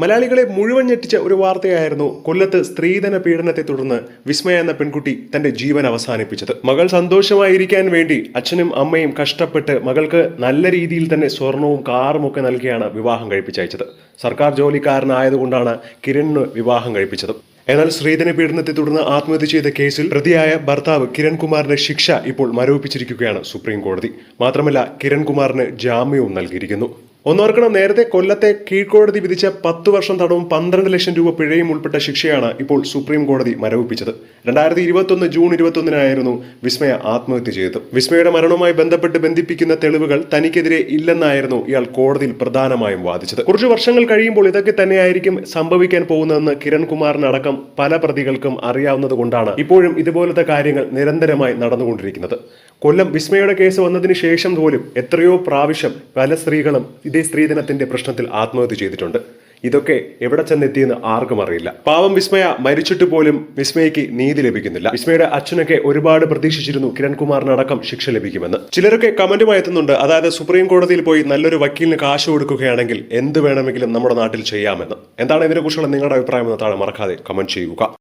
മലയാളികളെ മുഴുവൻ ഞെട്ടിച്ച ഒരു വാർത്തയായിരുന്നു കൊല്ലത്ത് സ്ത്രീധന പീഡനത്തെ തുടർന്ന് വിസ്മയ എന്ന പെൺകുട്ടി തന്റെ ജീവൻ അവസാനിപ്പിച്ചത്. മകൾ സന്തോഷമായിരിക്കാൻ വേണ്ടി അച്ഛനും അമ്മയും കഷ്ടപ്പെട്ട് മകൾക്ക് നല്ല രീതിയിൽ തന്നെ സ്വർണവും കാറും ഒക്കെ നൽകിയാണ് വിവാഹം കഴിപ്പിച്ചയച്ചത്. സർക്കാർ ജോലിക്കാരനായതുകൊണ്ടാണ് കിരണിന് വിവാഹം കഴിപ്പിച്ചത്. എന്നാൽ സ്ത്രീധന പീഡനത്തെ തുടർന്ന് ആത്മഹത്യ ചെയ്ത കേസിൽ പ്രതിയായ ഭർത്താവ് കിരൺകുമാറിന്റെ ശിക്ഷ ഇപ്പോൾ മരവിപ്പിച്ചിരിക്കുകയാണ് സുപ്രീം കോടതി. മാത്രമല്ല കിരൺകുമാറിന് ജാമ്യവും നൽകിയിരിക്കുന്നു. ഒന്നോർക്കണം നേരത്തെ കൊല്ലത്തെ കീഴ്ക്കോടതി വിധിച്ച പത്ത് വർഷം തടവും പന്ത്രണ്ട് ലക്ഷം രൂപ പിഴയും ഉൾപ്പെട്ട ശിക്ഷയാണ് ഇപ്പോൾ സുപ്രീം കോടതി മരവിപ്പിച്ചത്. രണ്ടായിരത്തി ഇരുപത്തൊന്ന് ജൂൺ ഇരുപത്തൊന്നിനായിരുന്നു വിസ്മയ ആത്മഹത്യ ചെയ്തത്. വിസ്മയുടെ മരണവുമായി ബന്ധപ്പെട്ട് ബന്ധിപ്പിക്കുന്ന തെളിവുകൾ തനിക്കെതിരെ ഇല്ലെന്നായിരുന്നു ഇയാൾ കോടതിയിൽ പ്രധാനമായും വാദിച്ചത്. കുറച്ചു വർഷങ്ങൾ കഴിയുമ്പോൾ ഇതൊക്കെ തന്നെയായിരിക്കും സംഭവിക്കാൻ പോകുന്നതെന്ന് കിരൺകുമാറിനടക്കം പല പ്രതികൾക്കും അറിയാവുന്നത് കൊണ്ടാണ് ഇപ്പോഴും ഇതുപോലത്തെ കാര്യങ്ങൾ നിരന്തരമായി നടന്നുകൊണ്ടിരിക്കുന്നത്. കൊല്ലം വിസ്മയുടെ കേസ് വന്നതിന് ശേഷം പോലും എത്രയോ പ്രാവശ്യം പല സ്ത്രീകളും ഇതേ സ്ത്രീധനത്തിന്റെ പ്രശ്നത്തിൽ ആത്മഹത്യ ചെയ്തിട്ടുണ്ട്. ഇതൊക്കെ എവിടെ ചെന്നെത്തിയെന്ന് ആർക്കും അറിയില്ല. പാവം വിസ്മയ മരിച്ചിട്ട് പോലും വിസ്മയക്ക് നീതി ലഭിക്കുന്നില്ല. വിസ്മയുടെ അച്ഛനൊക്കെ ഒരുപാട് പ്രതീക്ഷിച്ചിരുന്നു കിരൺകുമാറിനടക്കം ശിക്ഷ ലഭിക്കുമെന്ന്. ചിലരൊക്കെ കമന്റുമായി എത്തുന്നുണ്ട്. അതായത് സുപ്രീം കോടതിയിൽ പോയി നല്ലൊരു വക്കീലിന് കാശ് കൊടുക്കുകയാണെങ്കിൽ എന്ത് വേണമെങ്കിലും നമ്മുടെ നാട്ടിൽ ചെയ്യാമെന്ന്. എന്താണ് ഇതിനെക്കുറിച്ചുള്ള നിങ്ങളുടെ അഭിപ്രായം എന്ന് താഴെ മറക്കാതെ കമന്റ് ചെയ്യുക.